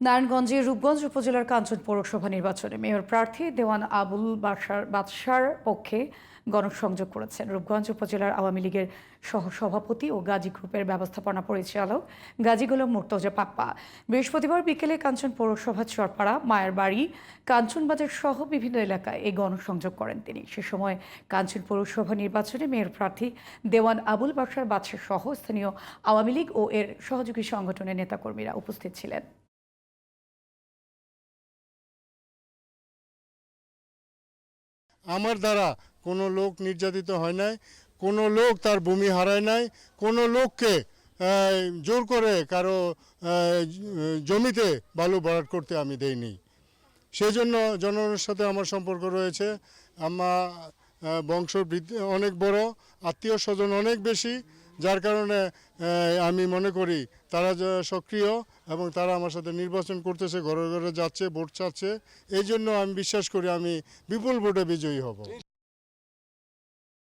নারায়ণগঞ্জের রূপগঞ্জ উপজেলার কাঞ্চন পৌরসভা নির্বাচনে মেয়র প্রার্থী দেওয়ান আবুল বাসার বাদশার পক্ষে গণসংযোগ করেছেন। রূপগঞ্জ উপজেলার আওয়ামী লীগের সহসভাপতি ও গাজী গ্রুপের ব্যবস্থাপনা পরিচালক গাজী গোলাম মুর্তজা পাপ্পা। বৃহস্পতিবার বিকেলে কাঞ্চন পৌরসভা চরপাড়া মায়ের বাড়ি কাঞ্চনবাজার সহ বিভিন্ন এলাকায় এই গণসংযোগ করেন তিনি। সে সময় কাঞ্চন পৌরসভা নির্বাচনে মেয়র প্রার্থী দেওয়ান আবুল বাসার বাদশাহ সহ স্থানীয় আওয়ামী লীগ ও এর সহযোগী সংগঠনের নেতাকর্মীরা উপস্থিত ছিলেন। আমার দ্বারা কোনো লোক নির্যাতিত হয় নাই, কোনো লোক তার ভূমি হারায় নাই, কোনো লোককে জোর করে কারও জমিতে বালু ভরাট করতে আমি দেইনি। সেই জন্য জনগণের সাথে আমার সম্পর্ক রয়েছে। আমার বংশ অনেক বড়, আত্মীয় স্বজন অনেক বেশি। যার কারণে আমি মনে করি তারা সক্রিয় এবং তারা আমার সাথে নির্বাচন করতেছে, ঘরে ঘরে যাচ্ছে, ভোট চাচ্ছে, এই জন্য আমি বিশ্বাস করি আমি বিপুল ভোটে বিজয়ী হব।